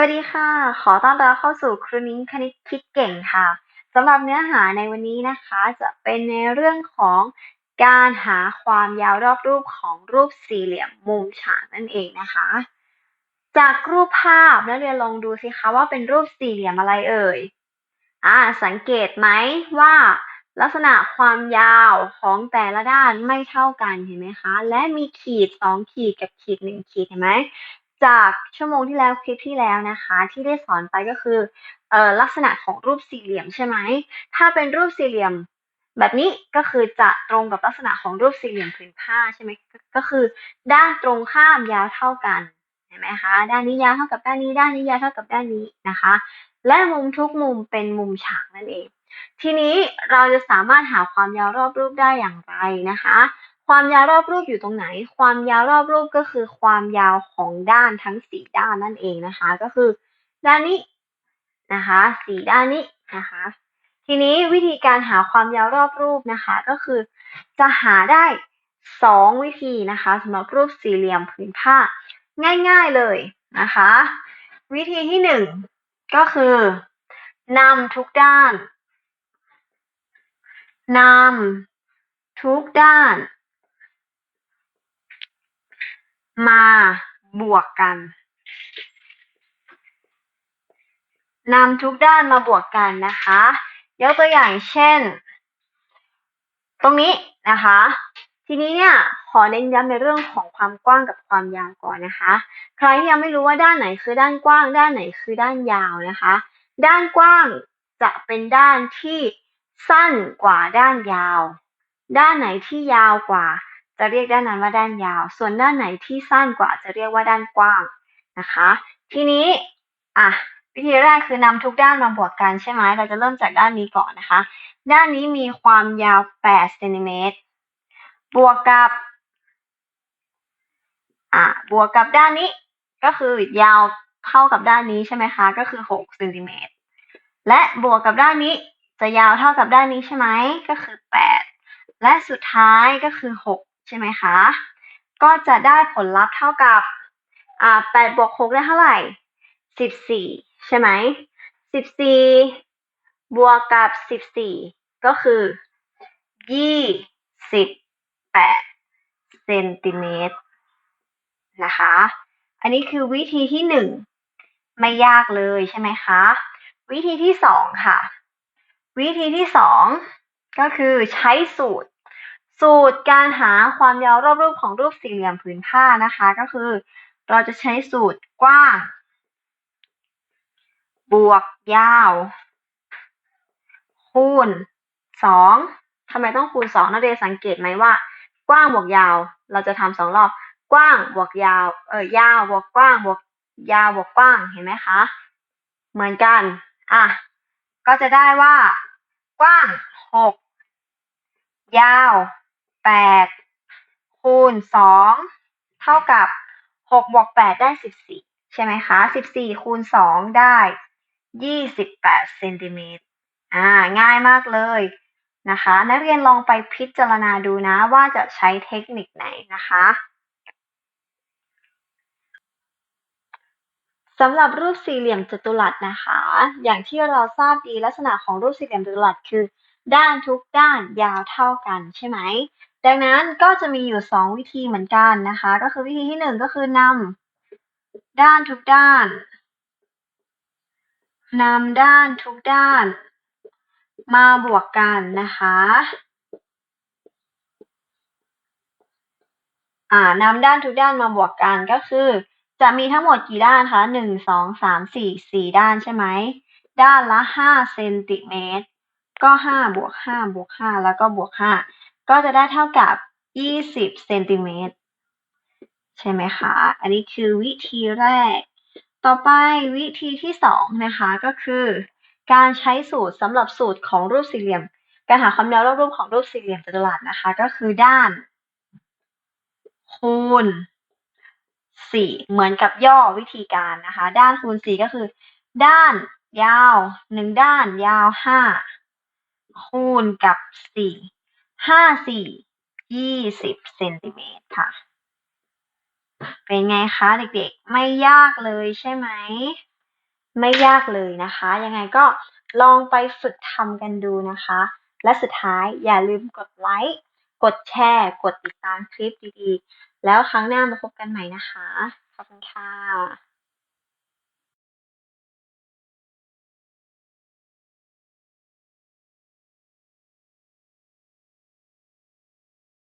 วัสดีค่ะ ขอต้อนรับเข้าสู่ครูนิ้งคณิตคิดเก่งค่ะสำหรับเนื้อหาในวันนี้นะคะ จะเป็นในเรื่องของการหาความยาวรอบรูปของรูปสี่เหลี่ยมมุมฉากนั่นเองนะคะ จากรูปภาพนักเรียนลองดูสิคะว่าเป็นรูปสี่เหลี่ยมอะไรเอ่ยอ่าสังเกตไหมว่า ลักษณะความยาวของแต่ละด้านไม่เท่ากันเห็นไหมคะ และมีขีดสองขีดกับขีดหนึ่งขีดเห็นไหม จากชั่วโมงที่แล้วคลิปที่แล้วนะคะ ที่ได้สอนไปก็คือเอ่อลักษณะของรูปสี่เหลี่ยมใช่ไหมถ้าเป็นรูปสี่เหลี่ยม แบบนี้ก็คือจะตรงกับลักษณะของรูปสี่เหลี่ยมผืนผ้าใช่ไหมก็คือ ด้านตรงข้ามยาวเท่ากันเห็นไหมคะด้านนี้ยาวเท่ากับด้านนี้ ด้านนี้ยาวเท่ากับด้านนี้นะคะ และมุมทุกมุมเป็นมุมฉากนั่นเอง ทีนี้เราจะสามารถหาความยาวรอบรูปได้อย่างไรนะคะ ความยาวรอบรูปอยู่ตรงไหน ความยาวรอบรูปก็คือความยาวของด้านทั้งสี่ด้านนั่นเองนะคะ ก็คือด้านนี้นะคะสี่ด้านนี้นะคะ ทีนี้วิธีการหาความยาวรอบรูปนะคะ ก็คือจะหาได้สองวิธีนะคะสำหรับรูปสี่เหลี่ยมผืนผ้า ง่าย ๆเลยนะคะ วิธีที่หนึ่งก็คือนำทุกด้านนำทุกด้าน มาบวกกันนำทุกด้านมาบวกกันนะคะ ยกตัวอย่างเช่น ตรงนี้นะคะ ทีนี้เนี่ยขอเน้นย้ำในเรื่องของความกว้างกับความยาวก่อนนะคะ ใครที่ยังไม่รู้ว่าด้านไหนคือด้านกว้าง ด้านไหนคือด้านยาวนะคะ ด้านกว้างจะเป็นด้านที่สั้นกว่าด้านยาว ด้านไหนที่ยาวกว่า จะเรียกด้านนั้นว่าด้านยาว ส่วนด้านไหนที่สั้นกว่าจะเรียกว่าด้านกว้างนะคะ ทีนี้อะวิธีแรกคือนำทุกด้านมาบวกกันใช่ไหมเราจะเริ่มจากด้านนี้ก่อนนะคะ ด้านนี้มีความยาว8เซนติเมตรบวกกับอะบวกกับด้านนี้ก็คือยาวเท่ากับด้านนี้ใช่ไหมคะ ก็คือ6เซนติเมตรและบวกกับด้านนี้จะยาวเท่ากับด้านนี้ใช่ไหมก็คือ 8 และสุดท้ายก็คือ 6 ใช่ไหมคะ ก็จะได้ผลลัพธ์เท่ากับอ่าแปดบวกหกได้เท่าไหร่สิบสี่ใช่ไหมสิบสี่บวกกับสิบสี่ก็คือยี่สิบแปดเซนติเมตรนะคะ อันนี้คือวิธีที่หนึ่งไม่ยากเลยใช่ไหมคะ วิธีที่สองค่ะ วิธีที่สองก็คือใช้สูตร สูตรการหาความยาวรอบรูปของรูปสี่เหลี่ยมผืนผ้านะคะ ก็คือ เราจะใช้สูตรกว้าง บวกยาว คูณสองทำไมต้องคูณสองนักเรียนสังเกตไหมว่า กว้างบวกยาว เราจะทำสองรอบ กว้างบวกยาว เออยาวบวกกว้างบวกยาวบวกกว้างเห็นไหมคะ เหมือนกัน อะ ก็จะได้ว่า กว้างหกยาว แปดคูณสองเท่ากับหกบวกแปดได้สิบสี่ใช่ไหมคะสิบสี่คูณสองได้ยี่สิบแปดเซนติเมตรอ่าง่ายมากเลยนะคะ นักเรียนลองไปพิจารณาดูนะว่าจะใช้เทคนิคไหนนะคะสำหรับรูปสี่เหลี่ยมจัตุรัสนะคะ อย่างที่เราทราบดีลักษณะของรูปสี่เหลี่ยมจัตุรัสคือ ด้านทุกด้านยาวเท่ากันใช่ไหม ดังนั้นก็จะมีอยู่สองวิธีเหมือนกันนะคะ ก็คือวิธีที่หนึ่งก็คือนำด้านทุกด้านนำด้านทุกด้าน มาบวกกันนะคะอ่านำด้านทุกด้านมาบวกกันก็คือ จะมีทั้งหมดกี่ด้านคะหนึ่งสองสามสี่สี่ด้านใช่ไหมด้านละห้าเซนติเมตรก็ห้าบวกห้าบวกห้าแล้วก็บวกห้า ก็จะได้เท่ากับ 20 เซนติเมตร ใช่ไหมคะ อันนี้คือวิธีแรก ต่อไปวิธีที่สองนะคะก็คือ การใช้สูตรสำหรับสูตรของรูปสี่เหลี่ยม การหาความยาวรอบรูปของรูปสี่เหลี่ยมจัตุรัสนะคะ ก็คือด้าน คูณสี่เหมือนกับย่อวิธีการนะคะ ด้านคูณสี่ก็คือ ด้านยาวหนึ่งด้านยาวห้าคูณกับสี่ ห้าสี่ยี่สิบเซนติเมตรค่ะ เป็นไงคะเด็กๆ ไม่ยากเลยใช่ไหม ไม่ยากเลยนะคะ ยังไงก็ลองไปฝึกทำกันดูนะคะ และสุดท้ายอย่าลืมกดไลค์กดแชร์ กดติดตามคลิปดีๆ แล้วครั้งหน้ามาพบกันใหม่นะคะ ขอบคุณค่ะ